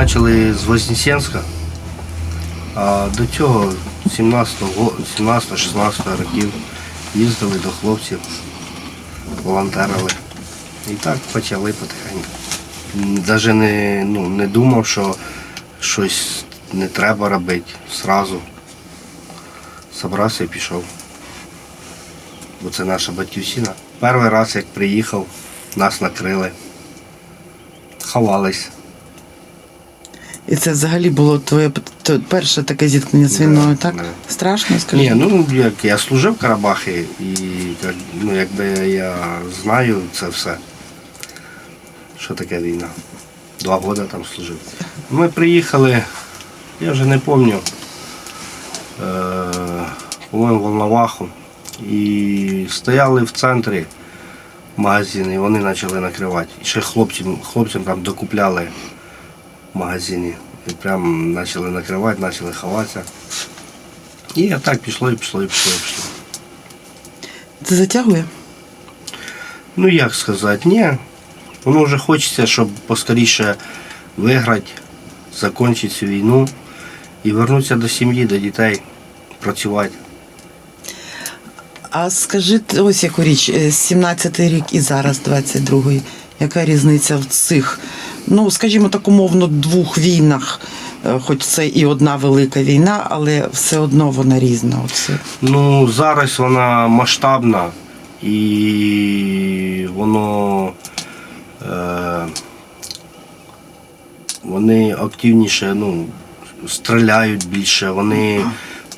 почали з Вознесенська, а до цього 17-го, 17-16 років їздили до хлопців, волонтерили. І так почали потихеньку. Навіть не, ну, не думав, що щось не треба робити зразу. Собрався і пішов. Бо це наша батьківщина. Перший раз, як приїхав, нас накрили. Ховались. І це взагалі було твоє перше таке зіткнення з війною, так? да. Страшно, скажи? Ні, ну як я служив в Карабахі і ну, якби я знаю це все. Що таке війна. Два роки там служив. Ми приїхали, я вже не пам'ятаю, е, по-моєму, в Волноваху. І стояли в центрі магазини, і вони почали накривати. І ще хлопцям, хлопцям там докупляли в магазині. І прям почали накривати, почали ховатися. І так пішло, і пішло, і пішло, і пішло. Це затягує? Ну як сказати, ні. Воно вже хочеться, щоб поскоріше виграти, закінчити цю війну і вернутися до сім'ї, до дітей, працювати. А скажи ось яку річ, е, 17-й рік і зараз 22-й. Яка різниця в цих, ну скажімо так, умовно, двох війнах? Е, Хоч це і одна велика війна, але все одно вона різна. Оце. Ну, зараз вона масштабна і воно е, вони активніше ну, стріляють більше, вони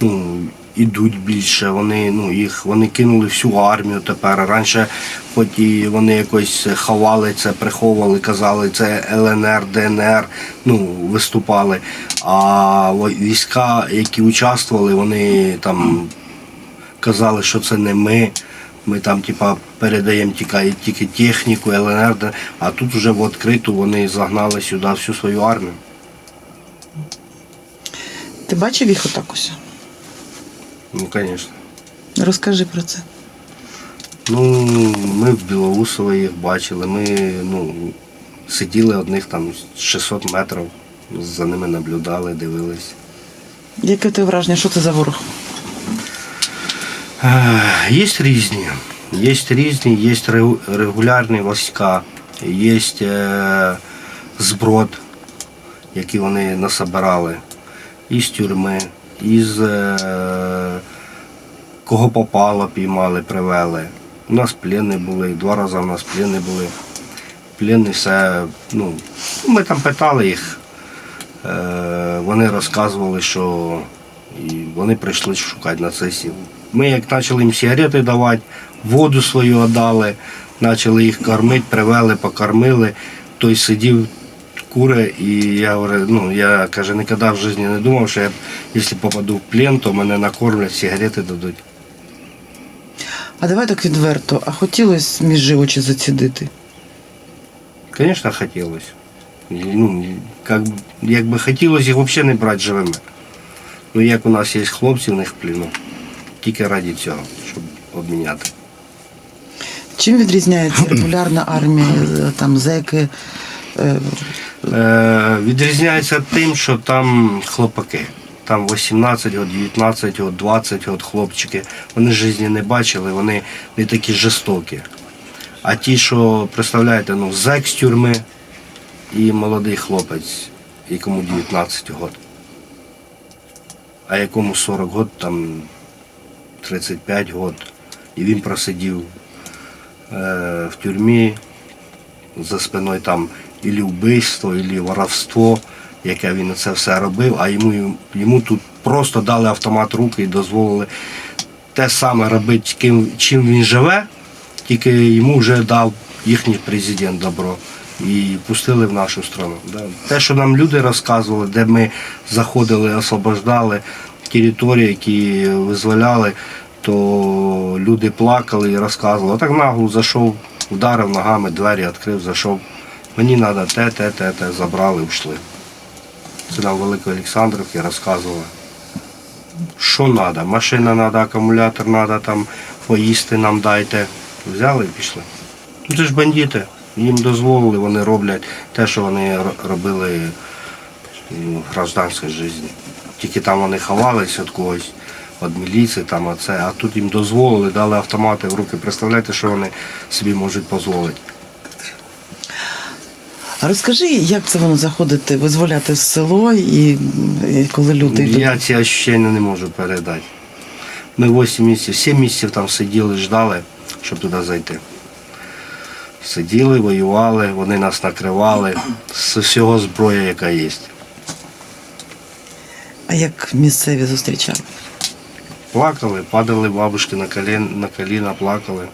ну, ідуть більше, вони, ну, їх, вони кинули всю армію тепер. Раніше хоч і вони якось ховали це, приховували, казали, це ЛНР, ДНР, ну, виступали. А війська, які участвували, вони там казали, що це не ми. Ми там типа передаємо тільки, тільки техніку, ЛНР, а тут вже в відкриту вони загнали сюди всю свою армію. Ти бачив їх отак ось? Ну, звісно. Розкажи про це. Ну, ми в Білоусово їх бачили, ми ну, сиділи одних там 600 метрів, за ними наблюдали, дивились. Яке ти враження, що це за ворог? Є різні. Є різні, є регулярні війська, є е, зброд, які вони насобирали, із тюрми, із е, кого попало, піймали, привели. У нас плени були, два рази у нас плени були. Плени все, ну, ми там питали їх, Е, вони розказували, що і вони прийшли шукати нацистів. Ми як почали їм сигарети давати, воду свою віддали, почали їх кормити, привели, покормили. Той сидів, куре, і я говорю, ну я каже, ніколи в житті не думав, що я, якщо попаду в плен, то мене накормлять, сигарети дадуть. А давай так відверто, а хотілося між очі зацідити? Звісно, хотілося. Ну, як, б- якби хотілося їх взагалі не брати живими. Ну як у нас є хлопці в них в пліну, тільки раді цього, щоб обміняти. Чим відрізняється регулярна армія, е, там зеки? Е, відрізняється тим, що там хлопаки. Там 18 год, 19 год, 20 год хлопчики. Вони житті не бачили, вони не такі жорстокі. А ті, що представляєте, ну, зек з тюрми і молодий хлопець, якому 19 год. А якому 40 год, там 35 год. І він просидів е, в тюрмі, за спиною там ілі вбивство, ілі воровство, яке він це все робив, а йому, йому тут просто дали автомат руки і дозволили те саме робити, ким, чим він живе, тільки йому вже дав їхній президент добро. І пустили в нашу страну. Те, що нам люди розказували, де ми заходили, освобождали території, які визволяли, то люди плакали і розказували. Так нагло зайшов, ударив ногами, двері відкрив, зайшов. Мені треба те, те, те, те, забрали, йшли. Це нам Великої Олександрівки розказували. Що треба? Машина треба, акумулятор треба, там поїсти нам дайте. Взяли і пішли. Ну це ж бандити. Їм дозволили, вони роблять те, що вони робили ну, гражданської житті. Тільки там вони ховались від когось, від міліції, там, а, це, а тут їм дозволили, дали автомати в руки. Представляєте, що вони собі можуть дозволити. А розкажи, як це воно заходити, визволяти в село і, і коли люди йдуть? Я ці ощущення не можу передати. Ми 8 місяців, 7 місяців там сиділи, ждали, щоб туди зайти. Сиділи, воювали, вони нас накривали з всього зброї, яка є. А як місцеві зустрічали? Плакали, падали бабушки на коліна, на коліна плакали,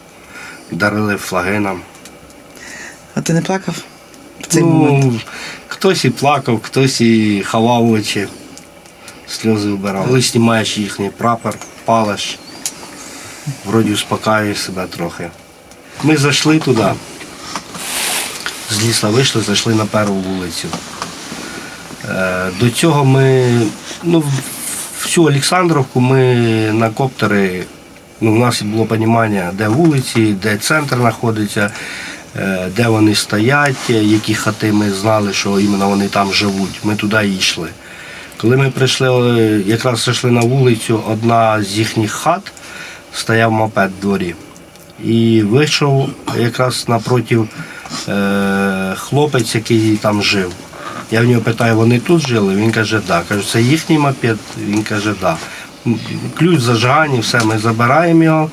дарили флаги нам. А ти не плакав в цей момент? Ну, хтось і плакав, хтось і ховав очі, сльози вбирав. Коли знімаєш їхній прапор, палиш, вроді успокаюєш себе трохи. Ми зайшли туди, з ліса вийшли, зайшли на першу вулицю. Е, До цього ми, ну, всю Олександровку ми на коптери, ну, в нас було розуміння, де вулиці, де центр знаходиться, де вони стоять, е, які хати ми знали, що іменно вони там живуть. Ми туди йшли. Коли ми прийшли, е, якраз зайшли на вулицю, одна з їхніх хат стояв мопед в дворі. І вийшов якраз напротив е, хлопець, який там жив. Я в нього питаю, вони тут жили? Він каже, да. Кажу, це їхній мопед? Він каже, да. Ключ зажаганий, все, ми забираємо його.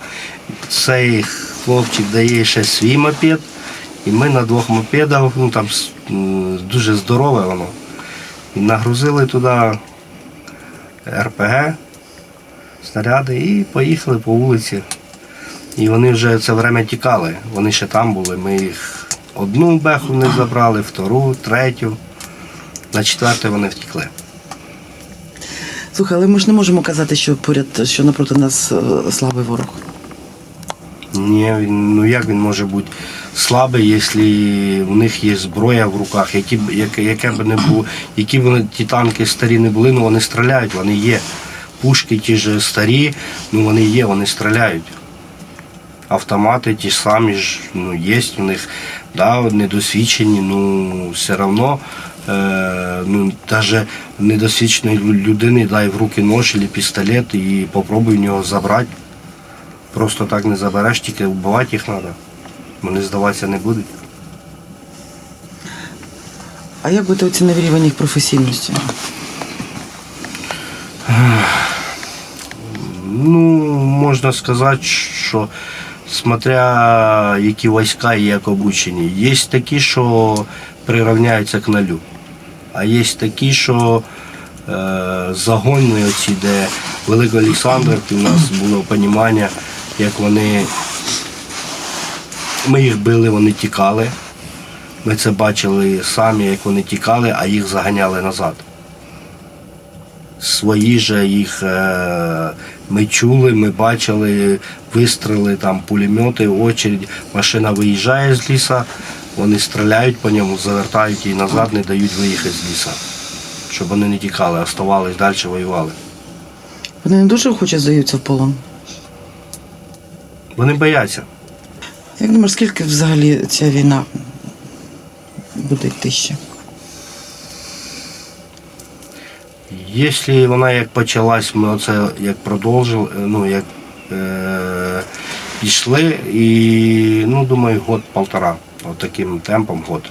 Цей хлопчик дає ще свій мопед. І ми на двох мопедах, ну там дуже здорове воно. І нагрузили туди РПГ, снаряди і поїхали по вулиці. І вони вже це время тікали. Вони ще там були. Ми їх одну беху не забрали, втору, третю. На четверту вони втікли. Слухай, але ми ж не можемо казати, що поряд, що напроти нас е, слабий ворог. Ні, ну як він може бути слабий, якщо в них є зброя в руках, які, б- яке, яке б не було, які б ті танки старі не були, ну вони стріляють, вони є. Пушки ті ж старі, ну вони є, вони стріляють. Автомати ті самі ж ну, є у них, да, недосвідчені, ну все одно е, ну, навіть недосвідченої людини дай в руки нож або пістолет і попробуй в нього забрати. Просто так не забереш, тільки вбивати їх треба. Вони здаватися не будуть. А як би ти оцінив рівень їх професійності? Ну, можна сказати, що смотря які війська і як обучені. Є такі, що прирівняються к нулю. А є такі, що е, загонні оці, де в Великоолександрівці у нас було розуміння, як вони. Ми їх били, вони тікали. Ми це бачили самі, як вони тікали, а їх заганяли назад. Свої же їх е, ми чули, ми бачили вистріли, там пулемети, очередь, машина виїжджає з ліса, вони стріляють по ньому, завертають її назад, не дають виїхати з ліса. Щоб вони не тікали, а оставались далі, воювали. Вони не дуже охоче здаються в полон. Вони бояться. Як думаєш, скільки взагалі ця війна буде йти ще? Якщо вона як почалась, ми оце як продовжили, ну як е, пішли, і ну думаю, год-полтора. От таким темпом год.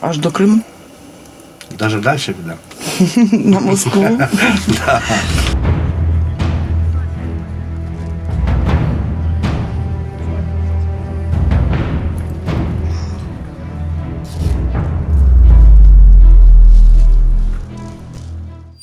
Аж до Криму? Навіть далі піде. На Москву?